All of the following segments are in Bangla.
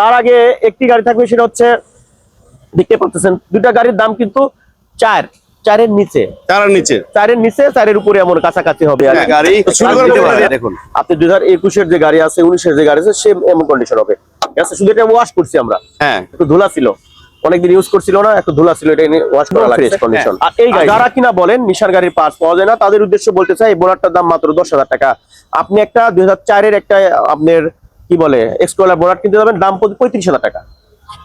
তার আগে একটি গাড়ি থাকবে সেটা হচ্ছে দেখতে পাচ্ছেন দুটা গাড়ির দাম কিন্তু চার চারের নিচে। তার নিচে। চারের নিচে চারের উপরে এমন কাছাকাছি হবে। হ্যাঁ, গাড়ি তো শুরু করে নিতে দেবো পারেন, না? দেখুন। আপনি দুই হাজার একুশের যে গাড়ি আছে উনিশের যে গাড়ি আছে সেম এমন কন্ডিশন হবে। শুধু এটা ওয়াশ করছি আমরা। হ্যাঁ। একটু ধুলা ছিল। অনেকদিন ইউজ করছিল না একটু ধুলা ছিল এটা ওয়াশ করা ফ্রেশ কন্ডিশন আর এই গাড়ি যারা কিনা বলেন নিশার গাড়ির পার্টস পাওয়া যায় না তাদের উদ্দেশ্য বলতে চাই এই বোনারটার দাম মাত্র দশ হাজার টাকা। আপনি একটা দুই হাজার চারের একটা আপনার কি বলে এক্সকোয়ালার কিনতে যাবেন দাম পঁয়ত্রিশ হাজার টাকা।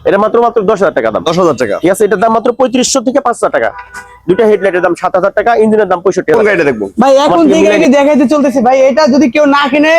এটা মাত্র মাত্র দশ হাজার টাকা দাম। দশ হাজার টাকা। ঠিক আছে এটার দাম মাত্র পঁয়ত্রিশশো থেকে পাঁচ হাজার টাকা। দুইটা হেডলাইটের দাম সাত হাজার টাকা ইঞ্জিনের দাম পঁয়ষট্টি কোন হাজার গাড়িটা দেখব? ভাই এখন যে দেখাইতে চলতেছে ভাই এটা যদি কেউ না কিনে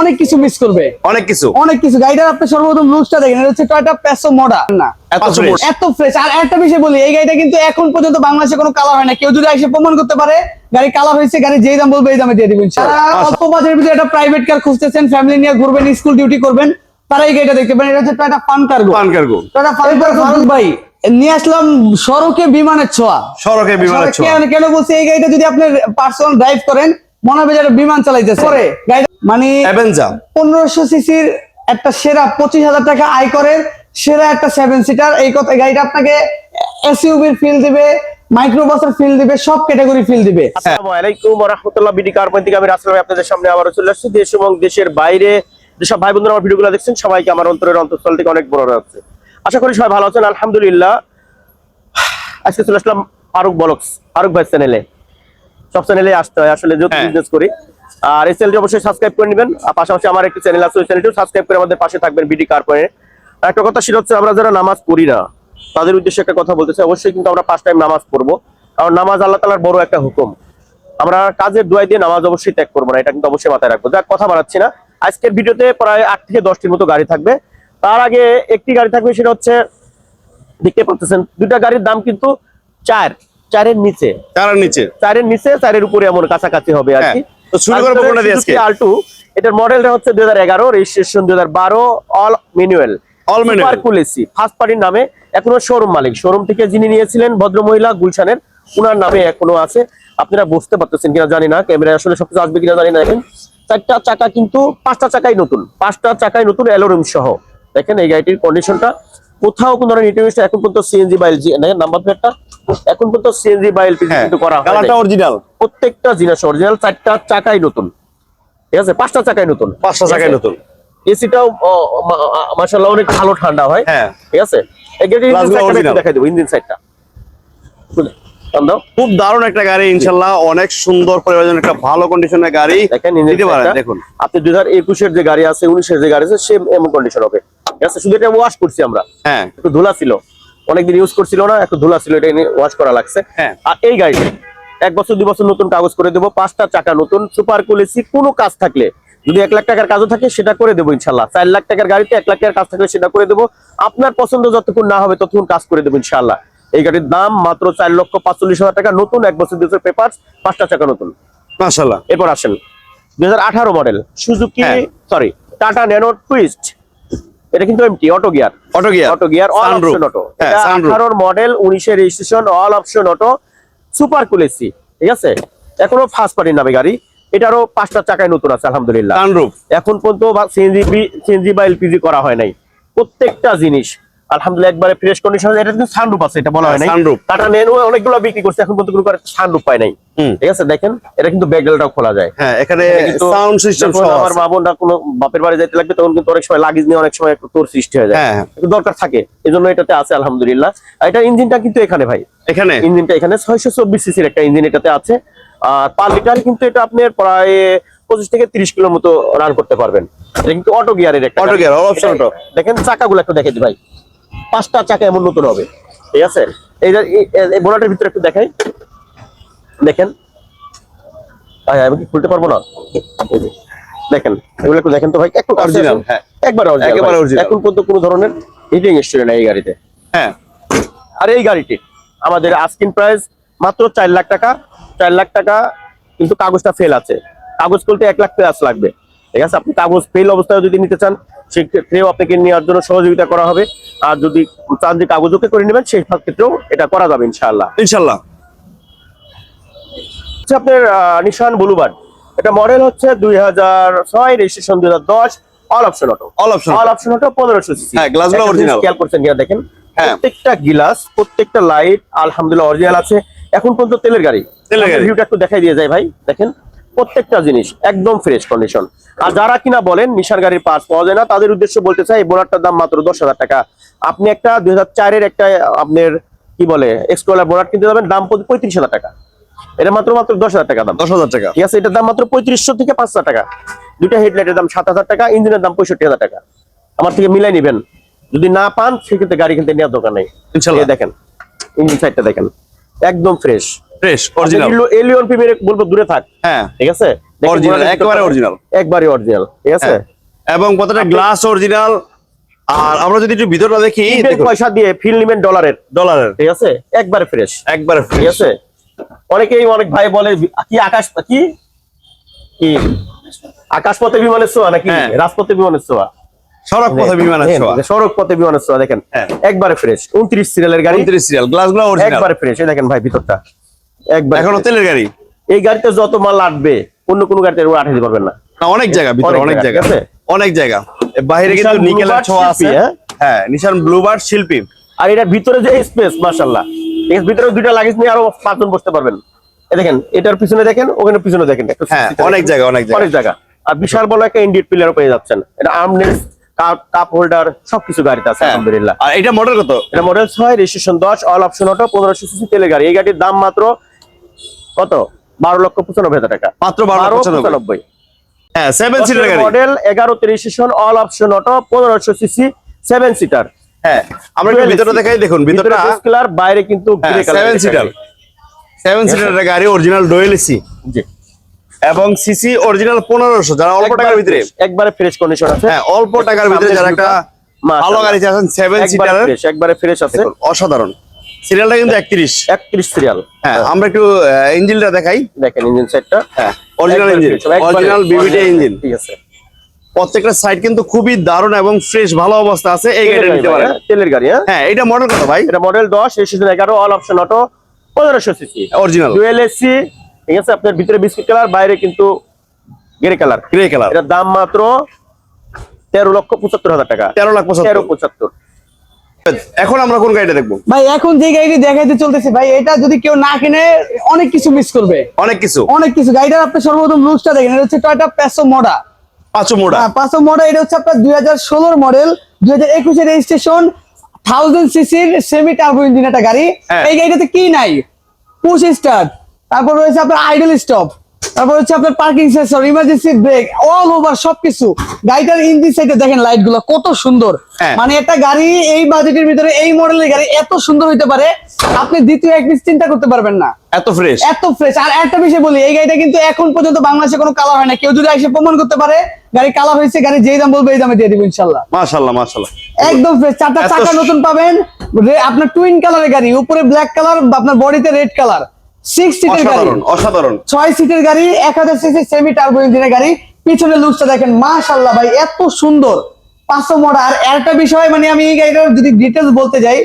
অনেক কিছু মিস করবে। অনেক কিছু। অনেক কিছু। গাড়িটার আপনি সর্বপ্রথম লুকসটা দেখেন এটা হচ্ছে টয়টা প্যাসো মোডা না এত পাঁচশো fresh। এত ফ্রেশ আর একটা বিষয় বলি এই গাড়িটা কিন্তু এখন পর্যন্ত বাংলাদেশে কোনো কালার হয় না। কেউ যদি এসে প্রমাণ করতে পারে গাড়ি কালার হয়েছে গাড়ি যেই দাম বলবে এই দামে দিয়ে দিবেন যারা অল্প বাজেটের ভিতরে একটা প্রাইভেট কার খুঁজতেছেন ফ্যামিলি নিয়ে ঘুরবেন স্কুল ডিউটি করবেন তারা এই গাড়িটা দেখতে পারেন। এটা হচ্ছে Toyota fun cargo fun cargo Toyota fun cargo ভাই। নিয়ে আসলাম সড়কে বিমানের ছোঁয়া। সড়কে বিমানের ছোঁয়া। কেন কেন বলছি এই গাড়িটা যদি আপনি পার্সোনাল ড্রাইভ করেন মনে হবে যে একটা বিমান চালাইতেছে। পরে। মানে অ্যাভেঞ্জার পনেরোশো সিসির একটা সেরা পঁচিশ হাজার টাকা আয় করেন সেরা একটা সেভেন সিটার এই কথা গাড়িটা আপনাকে এসইউবির ফিল দিবে মাইক্রোবাসের ফিল দিবে সব ক্যাটাগরি ফিল দিবে। আসসালামু আলাইকুম ওয়া রাহমাতুল্লাহ বিডি কার থেকে আমি রাসেল ভাই আপনাদের সামনে আবারও চলে আসছি। দেশ এবং দেশের বাইরে। যেসব ভাই বন্ধুরা আমার ভিডিওগুলো দেখছেন সবাইকে আমার অন্তরের অন্তঃস্থল থেকে অনেক বড় রাখছে আশা করি সবাই ভালো আছেন আলহামদুলিল্লাহ। আজকে চলে আসলাম ফারুক বলক্স ফারুক ভাই চ্যানেলে সব চ্যানেলে আসতে হয় আসলে যেহেতু হ্যাঁ। বিজনেস করি। আর এই চ্যানেলটি অবশ্যই সাবস্ক্রাইব করে নেবেন আর পাশাপাশি আমার একটি চ্যানেল আছে ওই চ্যানেলটিও সাবস্ক্রাইব করে আমাদের পাশে থাকবেন বিডি কার আর একটা কথা সেটা হচ্ছে আমরা যারা নামাজ পড়ি না তাদের উদ্দেশ্যে একটা কথা বলতে চাই। অবশ্যই কিন্তু আমরা পাঁচ টাইম নামাজ পড়ব কারণ নামাজ আল্লাহ তালার বড় একটা হুকুম। আমরা কাজের দোয়াই দিয়ে নামাজ অবশ্যই ত্যাগ করব না এটা কিন্তু অবশ্যই মাথায় রাখব। যাক কথা বাড়াচ্ছি না। আজকের ভিডিওতে প্রায় আট থেকে দশটির মতো গাড়ি থাকবে। তার আগে একটি গাড়ি থাকবে সেটা হচ্ছে দেখতে পাচ্ছেন দুটা গাড়ির দাম কিন্তু চার চারের নিচে। তার নিচে। চারের নিচে চারের উপরে এমন কাছাকাছি হবে আর কি। হ্যাঁ, তো শুরু করব কোনটা দিয়ে আজকে? আলটু এটার মডেলটা হচ্ছে দুই হাজার এগারো রেজিস্ট্রেশন দুই হাজার বারো অল ম্যানুয়াল All manual। কুলেসি ফার্স্ট পার্টির নামে এখনও শোরুম মালিক। শোরুম থেকে যিনি নিয়েছিলেন ভদ্র মহিলা গুলশানের উনার নামে এখনও আছে। আপনারা বুঝতে পারতেছেন কিনা জানি না ক্যামেরা আসলে সবকিছু আসবে কিনা জানি না দেখেন চারটা চাকা কিন্তু পাঁচটা চাকাই নতুন পাঁচটা চাকাই নতুন অ্যালোরুম সহ। দেখেন এই গাড়িটির কন্ডিশনটা কোথাও কোন ধরনের ইন্টারভিউ এখন পর্যন্ত সিএনজি বা এলজি দেখেন নাম্বার প্লেটটা এখন পর্যন্ত সিএনজি বা এলপি হ্যাঁ কিন্তু করা হয় কালারটা অরিজিনাল প্রত্যেকটা জিনিস অরিজিনাল চারটা চাকাই নতুন। ঠিক আছে? পাঁচটা চাকাই নতুন। পাঁচটা চাকাই নতুন। এসিটাও মাশাআল্লাহ অনেক ভালো ঠান্ডা হয়। হ্যাঁ। ঠিক আছে? এই গাড়ির। দেখাই দেবো ইঞ্জিন সাইডটা খুব দারুণ একটা গাড়ি ইনশাল্লাহ অনেক সুন্দর পরিবারের একটা ভালো কন্ডিশনের গাড়ি। দেখেন পারেন দেখুন। আপনি দুই হাজার একুশের যে গাড়ি আছে উনিশের যে গাড়ি আছে সেম এমন কন্ডিশন হবে। শুধু এটা ওয়াশ করছি আমরা। হ্যাঁ। একটু ধুলা ছিল। অনেকদিন ইউজ করছিল না একটু ধুলা ছিল এটা ওয়াশ করা লাগছে। হ্যাঁ। আর এই গাড়িটা এক বছর দুই বছর নতুন কাগজ করে দেবো পাঁচটা চাকা নতুন সুপার কুলেসি কোনো কাজ থাকলে যদি এক লাখ টাকার কাজও থাকে সেটা করে দেবো ইনশাল্লাহ। চার লাখ টাকার গাড়িতে এক লাখ টাকার কাজ থাকলে সেটা করে দেবো। আপনার পছন্দ যতক্ষণ না হবে ততক্ষণ কাজ করে দেবো ইনশাল্লাহ। এই গাড়ির দাম মাত্র চার লক্ষ পাঁচচল্লিশ হাজার টাকা নতুন এক বছর দুই বছর পেপার পাঁচটা চাকা নতুন। মাশাল্লাহ। এরপর আসেন। দুই হাজার আঠারো model Suzuki. Sorry Tata Nano twist এটা কিন্তু MT auto gear auto gear auto gear all option auto হ্যাঁ, এটা 18 মডেল 19 এর registration all option auto super কুলেসি ঠিক আছে? এখনও ফার্স্ট পার্টির নামে গাড়ি। এটারও পাঁচটা চাকায় নতুন আছে আলহামদুলিল্লাহ। সানরুফ এখন পর্যন্ত সিএনজি সিএনজি বা এলপিজি করা হয় নাই। প্রত্যেকটা জিনিস আলহামদুলিল্লাহ একবারে ফ্রেশ কন্ডিশন এটা কিন্তু সানরুফ আছে এটা বলা হয় নাই। হ্যাঁ, sunroof। টাটা অনেকগুলো বিক্রি করছে এখন পর্যন্ত কোনো সানরুফ পায় নাই। ঠিক আছে দেখেন এটা কিন্তু ব্যাকডালটাও খোলা যায়। হ্যাঁ এখানে সাউন্ড সিস্টেম যখন আমার মা বোনরা কোনো বাপের বাড়ি যাইতে লাগবে তখন কিন্তু অনেক সময় লাগেজ নিয়ে অনেক সময় একটু তোর সৃষ্টি হয়ে যায়। হ্যাঁ, হ্যাঁ। একটু দরকার থাকে এই জন্য এটাতে আছে আলহামদুলিল্লাহ। আর এটা ইঞ্জিনটা কিন্তু এখানে ভাই। এখানে? ইঞ্জিনটা এখানে ছয়শো চব্বিশ সিসির একটা ইঞ্জিন এটাতে আছে। আর পার লিটার কিন্তু এটা আপনার প্রায় পঁচিশ থেকে তিরিশ কিলোর মতো রান করতে পারবেন। এটা কিন্তু অটো গিয়ারের একটা option এটা- auto। দেখেন চাকাগুলো একটু দেখে দিই ভাই। পাঁচটা চাকা এমন নতুন হবে। ঠিক আছে? এই বোনাটের ভিতরে একটু দেখাই। দেখেন। আমি কি খুলতে পারব না? দেখেন এগুলো একটু দেখেন তো ভাই। একটু হ্যাঁ। একেবারে এখন পর্যন্ত কোনো ধরনের হিটিং হিস্টরি নাই এই গাড়িতে। হ্যাঁ। আর এই গাড়িটি আমাদের আস্কিন প্রাইস মাত্র চার লাখ টাকা। চার লাখ টাকা কিন্তু কাগজটা ফেল আছে। কাগজ খুলতে এক লাখ প্লাস লাগবে। ঠিক আছে? আপনি কাগজ ফেল অবস্থায় যদি নিতে চান সেক্ষেত্রেও আপনাকে নেওয়ার জন্য সহযোগিতা করা হবে। আর যদি চান যে কাগজ ওকে করে নেবেন সেই ক্ষেত্রেও এটা করা যাবে ইনশাআল্লাহ। ইনশাল্লাহ আপনার নিশান বুলুবার্ড এটা মডেল হচ্ছে দুই হাজার ছয় রেজিস্ট্রেশন দুই হাজার দশ all option auto all option all option auto পনেরোশো হ্যাঁ, খেয়াল করছেন কিনা দেখেন? হ্যাঁ। প্রত্যেকটা গ্লাস প্রত্যেকটা লাইট আলহামদুলিল্লাহ অরিজিনাল আছে। এখন পর্যন্ত তেলের গাড়ি। তেলের গাড়ি। ভিউটা একটু দেখাই দিয়ে যায় ভাই দেখেন। প্রত্যেকটা জিনিস একদম ফ্রেশ কন্ডিশন আর যারা কিনা বলেন নিশার গাড়ির পার্টস পাওয়া যায় না তাদের উদ্দেশ্য বলতে চাই এই বোনারটার দাম মাত্র দশ হাজার টাকা। আপনি একটা দুই হাজার চারের একটা আপনার কি বলে এক্সপ্লোরার বোনার কিনতে যাবেন দাম পঁয়ত্রিশ হাজার টাকা। এটা মাত্র মাত্র দশ হাজার টাকা দাম। দশ হাজার টাকা। ঠিক আছে এটার দাম মাত্র পঁয়ত্রিশশো থেকে পাঁচ হাজার টাকা। দুইটা হেডলাইটের দাম সাত হাজার টাকা ইঞ্জিনের দাম পঁয়ষট্টি হাজার টাকা। আমার থেকে মিলাই নিবেন। যদি না পান সেক্ষেত্রে গাড়ি কিনতে নেওয়ার দরকার নেই। দেখেন ইঞ্জিন সাইডটা দেখেন একদম ফ্রেশ ফ্রেশ অরিজিনাল এলিয়ন বলব দূরে থাক। হ্যাঁ। ঠিক আছে? পুরোটা একেবারে ভিতরটা- original। একবারে অরিজিনাল ঠিক আছে? হ্যাঁ। এবং প্রত্যেকটা গ্লাস অরিজিনাল আর আমরা যদি একটু ভিতরটা দেখি পয়সা দিয়ে ফিল নিবেন ডলারের ডলারের ঠিক আছে? একবারে ফ্রেশ একবারে ঠিক আছে? অনেকেই অনেক ভাই বলে কি আকাশ কি? কি? আকাশপথে বিমানের ছোঁয়া নাকি? হ্যাঁ। রাজপথে বিমানের ছোঁয়া। সড়ক পথে বিমানের ছোঁয়া। সড়ক পথে বিমানের ছোঁয়া দেখেন। হ্যাঁ। একবারে ফ্রেশ উনত্রিশ সিরিয়ালের গাড়ি। উনত্রিশ সিরিয়াল গ্লাসগুলো অরিজিনাল একবারে ফ্রেশ দেখেন ভাই ভিতরটা। একবার এখনও তেলের গাড়ি? এই গাড়িতে যত মাল আটবে অন্য কোনো গাড়িতে আঠাতে পারবেন না। অনেক জায়গা ভিতরে অনেক জায়গা? অনেক জায়গা। বাইরে কিন্তু নিকেলের ছোঁয়া আছে। হ্যাঁ? হ্যাঁ নিশান ব্লুবার্ড শিল্পী। আর এটার ভিতরে যে স্পেস মাশাল্লাহ ঠিক ভিতরে দুইটা লাগেজ নিয়ে আরও পাঁচজন বসতে পারবেন। এই দেখেন এটার পিছনে দেখেন ওখানে পিছনে দেখেন। হ্যাঁ, অনেক জায়গা, অনেক জায়গা। অনেক জায়গা। আর বিশাল বড় একটা ইন্ডিয়ান পিলারও পেয়ে যাচ্ছেন। এটা আর্মনেস কাপ হোল্ডার সবকিছু গাড়িতে আছে হ্যাঁ। আলহামদুলিল্লাহ। আর এটা মডেল কত? এটা মডেল ছয় রেজিস্ট্রেশন দশ অল অপশন অটো পনেরোশো সিসি তেলের গাড়ি। এই গাড়ির দাম মাত্র কত? বারো লক্ষ পঁচানব্বই হাজার টাকা। মাত্র বারো পঁচানব্বই। হ্যাঁ সেভেন সিটার গাড়ি। মডেল এগারো রেজিস্ট্রেশন অল অপশন অটো পনেরোশো সিসি সেভেন সিটার হ্যাঁ আমরা একটু ভিতরটা দেখাই দেখুন ভিতরটা কালার বাইরে কিন্তু হ্যাঁ, grey colour seven seater seven seater গাড়ি অরিজিনাল ডোয়েল এসি জি। এবং সিসি অরিজিনাল পনেরোশো যারা অল্প টাকার ভিতরে। একবারে ফ্রেশ কন্ডিশন আছে। হ্যাঁ অল্প টাকার ভিতরে যারা একটা ভালো গাড়ি চাচ্ছেন সেভেন সিটার একবারে ফ্রেশ আছে। অসাধারণ। সিরিয়ালটা কিন্তু একত্রিশ। 31 সিরিয়াল। হ্যাঁ আমরা একটু ইঞ্জিনটা দেখাই। দেখেন ইঞ্জিন সেটটা হ্যাঁ original engine original VVT engine ঠিক আছে। প্রত্যেকটা সাইড কিন্তু খুবই দারুণ এবং ফ্রেশ ভালো অবস্থা আছে এই গাড়িটা নিতে পারেন। তেলের গাড়ি হ্যাঁ। হ্যাঁ এটা মডেল কত ভাই? এটা model 10 registration 11 all option auto 1500 CC original dual AC ঠিক আছে আপনার ভিতরে বিস্কিট কালার বাইরে কিন্তু গ্রে কালার গ্রে কালার এটার দাম মাত্র তেরো লক্ষ পঁচাত্তর হাজার টাকা। তেরো লাখ তেরো পঁচাত্তর পঁচাত্তর। এখন আমরা কোন গাড়িটা দেখব? ভাই এখন যে গাড়িটি দেখাইতে চলতেছে ভাই এটা যদি কেউ না কিনে অনেক কিছু মিস করবে। অনেক কিছু। অনেক কিছু। গাড়িটার আপনি সর্বপ্রথম লুকসটা দেখেন এটা হচ্ছে টয়টা প্যাসো মোডা পাঁচো মোড়া হ্যাঁ পাঁচশো মডেল এটা হচ্ছে আপনার দুই হাজার ষোলোর মডেল দুই হাজার একুশের রেজিস্ট্রেশন থাউজেন্ড সিসির সেমি টার্বো ইঞ্জিন একটা গাড়ি। হ্যাঁ। এই গাড়িটাতে কি নাই? পুশ স্টার্ট তারপর রয়েছে আপনার আইডল স্টপ তারপর হচ্ছে আপনার parking sensor emergency brake all over সবকিছু। গাড়িটার ইঞ্জিন সাইডে দেখেন লাইটগুলো কত সুন্দর। হ্যাঁ। মানে একটা গাড়ি এই বাজেটের ভিতরে এই মডেলের গাড়ি এত সুন্দর হইতে পারে আপনি দ্বিতীয় এক পিস চিন্তা করতে পারবেন না। এত ফ্রেশ এত ফ্রেশ আর একটা বিষয় বলি এই গাড়িটা কিন্তু এখন পর্যন্ত বাংলাদেশে কোনো কালার হয় না। কেউ যদি এসে প্রমাণ করতে পারে গাড়ি কালার হয়েছে গাড়ি যেই দাম বলবে এই দামে দিয়ে দিব ইনশাল্লাহ মাশাল্লাহ মাশাল্লাহ একদম ফ্রেশ চারটা চাকা নতুন পাবেন। আপনার টুইন কালারের গাড়ি উপরে ব্ল্যাক কালার আপনার বডিতে রেড কালার সিক্স সিটের গাড়ি। অসাধারণ ছয় সিটের গাড়ি এক হাজার সিসি সেমি টার্বো ইঞ্জিনের গাড়ি। পিছনের দেখেন মাশাল্লাহ ভাই এত সুন্দর। পাঁচশো মোড় আর একটা বিষয় মানে আমি এই গাড়িটার যদি ডিটেলস বলতে যাই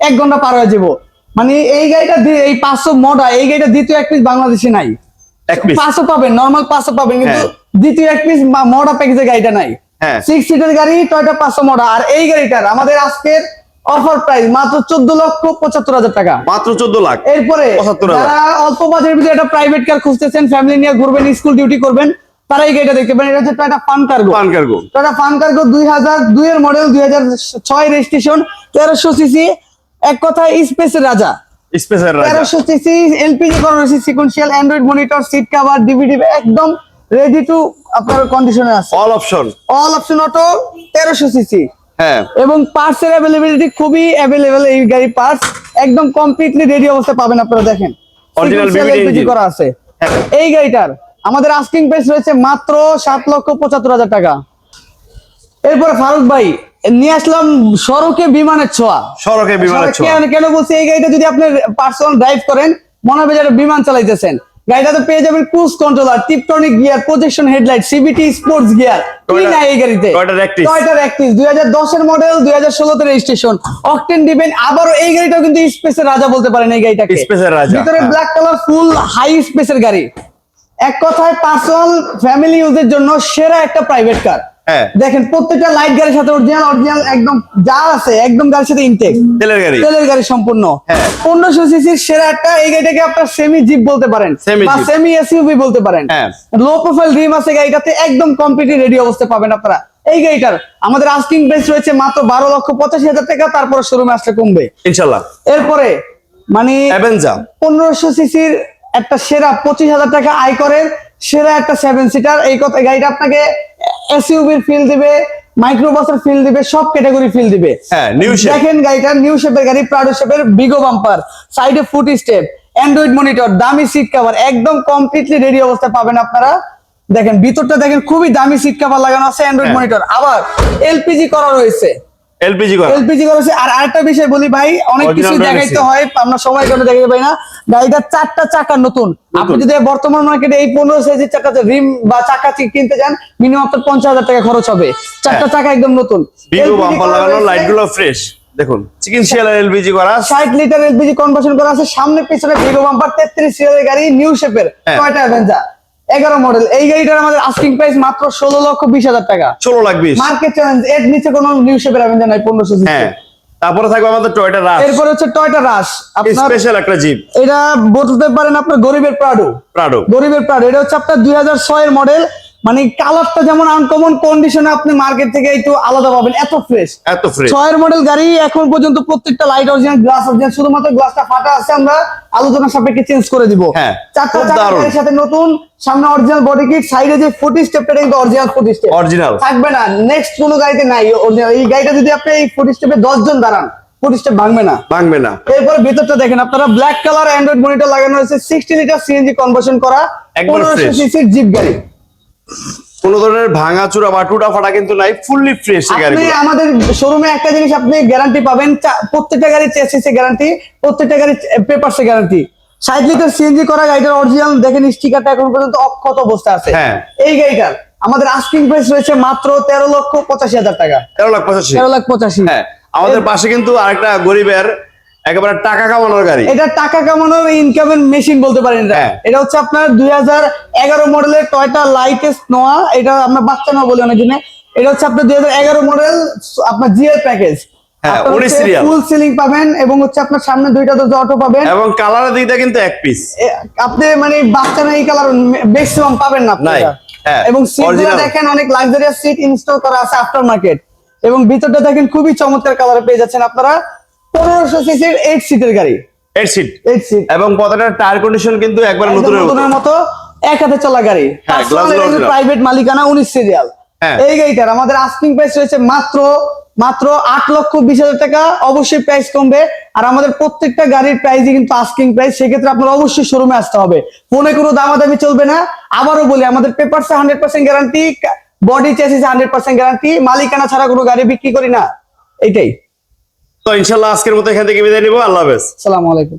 এক ঘণ্টা পার হয়ে যাব। মানে এই গাড়িটা এই পাঁচশো মোড়া এই গাড়িটা দ্বিতীয় এক পিস বাংলাদেশে নাই। পাঁচশো পাবেন নর্মাল পাঁচশো পাবেন কিন্তু হ্যাঁ। দ্বিতীয় এক পিস মোড়া প্যাকেজের গাড়িটা নাই। হ্যাঁ। সিক্স সিটের গাড়ি টয়টা পাঁচশো মোড়া আর এই গাড়িটার আমাদের আজকের অফার প্রাইস মাত্র চোদ্দ লক্ষ পঁচাত্তর হাজার টাকা। মাত্র চোদ্দ লাখ এরপরে যারা অল্প বাজেটের ভিতরে একটা প্রাইভেট কার খুঁজতেছেন ফ্যামিলি নিয়ে ঘুরবেন স্কুল ডিউটি করবেন তারা এই গাড়িটা দেখতে পারেন। এটা হচ্ছে Toyota fun cargo fun cargo Toyota fun cargo দুই হাজার দুই এর মডেল দুই হাজার ছয় রেজিস্ট্রেশন তেরোশো সিসি এক কথায় স্পেসের রাজা। স্পেশাল রাজা। তেরোশো সিসি এলপিজি করা রয়েছে sequential Android monitor seat cover DVD একদম রেডি টু আপনার কন্ডিশনে আছে। All option all option auto তেরোশো সিসি হ্যাঁ। এবং পার্টস এর অ্যাভেলেবিলিটি খুবই অ্যাভেলেবেল এই গাড়ি পার্টস একদম কমপ্লিটলি রেডি অবস্থায় পাবেন আপনারা দেখেন। Engine। করা আছে। হ্যাঁ। এই গাড়িটার আমাদের আস্কিং প্রাইস রয়েছে মাত্র সাত লক্ষ পঁচাত্তর হাজার টাকা। এরপরে ফারুক ভাই নিয়ে আসলাম সড়কে বিমানের ছোঁয়া। সড়কে বিমানের ছোঁয়া। কেন- বলছি এই গাড়িটা যদি আপনি পার্সোনাল ড্রাইভ করেন মনে হবে যে একটা বিমান চালাইতেছেন। গাড়িটাতে পেয়ে যাবেন cruise controller tiptronic gear projection headlight CVT sports gear কি না এই গাড়িতে। টয়টার অ্যাক্টিস দুই হাজার দশের মডেল দুই হাজার ষোলোতে রেজিস্ট্রেশন অকটেন দিবেন আবারও এই গাড়িটাও কিন্তু স্পেসের রাজা বলতে পারেন এই গাড়িটাকে। স্পেসের রাজা, ভিতরে। ব্ল্যাক কালার ফুল হাই স্পেসের গাড়ি। এক কথায় পার্সোনাল ফ্যামিলি ইউজের জন্য সেরা একটা প্রাইভেট কার দেখেন প্রত্যেকটা লাইট গাড়ির সাথে অরিজিনাল অরিজিনাল একদম যা আছে একদম গাড়ির সাথে ইনটেক তেলের গাড়ি। তেলের গাড়ি সম্পূর্ণ। হ্যাঁ। পনেরোশো সিসির সেরা একটা এই গাড়িটাকে আপনার সেমি জিপ বলতে পারেন। বা সেমি এসইউভি বলতে পারেন। হ্যাঁ। লো প্রোফাইল রিম আছে গাড়িটাতে একদম কমপ্লিটলি রেডি অবস্থায় পাবেন আপনারা। এই গাড়িটার আমাদের আস্কিং প্রাইস রয়েছে মাত্র বারো লক্ষ পঁচাশি হাজার টাকা তারপরে শোরুমে আসলে কমবে। ইনশাল্লাহ। এরপরে মানে পনেরোশো সিসির একটা সেরা পঁচিশ হাজার টাকা আয় করেন সেরা একটা সেভেন সিটার এই কথা গাড়িটা আপনাকে এসইউবির ফিল দিবে মাইক্রোবাসের ফিল দিবে সব ক্যাটাগরি ফিল দিবে। হ্যাঁ, নিউ শেপ দেখেন গাড়িটা নিউ শেপের গাড়ি প্রাডো শেপের বিগো বাম্পার সাইডে ফুট স্টেপ অ্যান্ড্রয়েড মনিটর দামি সিট কভার একদম কমপ্লিটলি রেডি অবস্থায় পাবেন আপনারা। দেখেন ভিতরটা দেখেন খুবই দামি সিট কভার লাগানো আছে অ্যান্ড্রয়েড। মনিটর আবার এলপিজি করা রয়েছে। এলপিজি করা। এলপিজি করেছে আর আরেকটা বিষয় বলি ভাই অনেক কিছু দেখাইতে হয় আমরা সময় করে দেখাইতে পারি না। গাড়িটা চারটা চাকা নতুন। আপনি যদি বর্তমান মার্কেটে এই পনেরো সাইজের চাকা রিম বা চাকা কিনতে যান মিনিমাম আপনার পঞ্চাশ হাজার টাকা খরচ হবে। চারটা হ্যাঁ। চাকা একদম নতুন। লাইটগুলো ফ্রেশ দেখুন চিকেন শিয়াল এলপিজি করা ষাট লিটার এলপিজি কনভার্সন করা আছে। সামনে পিছনে ভিগো বাম্পার তেত্রিশ সিরিয়ালের গাড়ি নিউ শেপের। টয়টা অ্যাভেঞ্জার এগারো মডেল এই গাড়িটার আমাদের আস্কিং প্রাইস মাত্র ষোলো লক্ষ বিশ হাজার টাকা। ষোলো লাখ বিশ। মার্কেট চ্যালেঞ্জ এর নিচে কোনো নিউ শেপের জানাই নাই পনেরোশো হ্যাঁ তারপরে থাকবে আমাদের টয়টা রাশ এরপর হচ্ছে টয়টা রাশ আপনার স্পেশাল একটা জিপ এটা বলতে পারেন আপনার গরিবের প্রাডো প্রাডো গরিবের প্রাডো এটা হচ্ছে আপনার দুই হাজার ছয়ের মডেল মানে কালারটা যেমন আনকমন কন্ডিশনে আপনি মার্কেট থেকে একটু আলাদা পাবেন এত ফ্রেশ এত ফ্রেশ ছয়ের মডেল গাড়ি এখন পর্যন্ত প্রত্যেকটা লাইট অরিজিনাল গ্লাস অরিজিনাল শুধুমাত্র গ্লাসটা ফাটা আছে আমরা আলোচনা সাপেক্ষে চেঞ্জ করে দিব। হ্যাঁ, চারটা খুব চাকা দারুণ। গাড়ির সাথে নতুন সামনে অরিজিনাল বডি কিট সাইডে যে ফুটি স্টেপটা কিন্তু অরিজিনাল ফুটি স্টেপ অরিজিনাল থাকবে না নেক্সট কোনো গাড়িতে নাই এই গাড়িটা যদি আপনি এই ফুটি স্টেপে দশ জন দাঁড়ান ফুটি স্টেপ ভাঙবে না। ভাঙবে না। এরপর ভিতরটা দেখেন আপনারা ব্ল্যাক কালার অ্যান্ড্রয়েড মনিটর লাগানো হয়েছে সিক্সটি লিটার সিএনজি কনভার্সন করা একবার পনেরোশো fresh। সিসির জিপ গাড়ি। কোনো ধরনের ভাঙা চূড়া বা টুটা ফাটা কিন্তু নাই ফুললি ফ্রেশ আপনি আমাদের শোরুমে একটা জিনিস আপনি গ্যারান্টি পাবেন প্রত্যেকটা গাড়ি চেসিসে গ্যারান্টি প্রত্যেকটা গাড়ি পেপারসে গ্যারান্টি ষাট লিটার সিএনজি করা গাড়িটার অরিজিনাল দেখেন স্টিকারটা এখন পর্যন্ত অক্ষত অবস্থা আছে। হ্যাঁ। এই গাড়িটার আমাদের আস্কিং প্রাইস রয়েছে মাত্র তেরো লক্ষ পঁচাশি হাজার টাকা। তেরো লাখ পঁচাশি। তেরো লাখ পঁচাশি। হ্যাঁ আমাদের পাশে কিন্তু আরেকটা গরিবের একেবারে টাকা কামানোর গাড়ি। এটা টাকা কামানোর ইনকামের মেশিন বলতে পারেন এটা। হ্যাঁ। এটা হচ্ছে আপনার দুই হাজার এগারো মডেলের টয়টা লাইটেস্ট নোয়া এটা আমরা বাচ্চা নোয়া বলি অনেক দিনে এটা হচ্ছে আপনার দুই হাজার এগারো মডেল আপনার GL package 19 serial। Full ceiling পাবেন এবং হচ্ছে আপনার সামনে দুইটা দরজা অটো পাবেন। এবং কালারের দিকটা কিন্তু এক পিস আপনি মানে বাচ্চা না এই কালার ম্যাক্সিমাম পাবেন না আপনারা। হ্যাঁ, এবং দেখেন অনেক লাক্সারিয়াস সিট ইনস্টল করা আছে আফটার মার্কেট এবং ভিতরটা দেখেন খুবই চমৎকার কালার পেয়ে যাচ্ছেন আপনারা। পনেরোশো সিসির এইট সিটের গাড়ি। এর সিট এইট সিট এবং প্রত্যেকটা টায়ার কন্ডিশন কিন্তু একবার নতুনের মতো। এক হাতে চলা গাড়ি। হ্যাঁ। প্রাইভেট মালিকানা উনিশ সিরিয়াল হ্যাঁ। এই গাড়িটার আমাদের আস্কিং প্রাইস রয়েছে মাত্র মাত্র আট লক্ষ বিশ হাজার টাকা। অবশ্যই প্রাইস কমবে। আর আমাদের প্রত্যেকটা গাড়ির প্রাইসই কিন্তু আস্কিং প্রাইস সেক্ষেত্রে আপনার অবশ্যই শোরুমে আসতে হবে। ফোনে কোনো দামাদামি চলবে না। আবারও বলি আমাদের papers hundred percent guarantee body chassis hundred percent guarantee মালিকানা ছাড়া কোনো গাড়ি বিক্রি করি না। এইটাই। তো ইনশাল্লাহ আজকের মতো এখান থেকে বিদায় নিবো। আল্লাহ হাফেজ। সালাম আলাইকুম।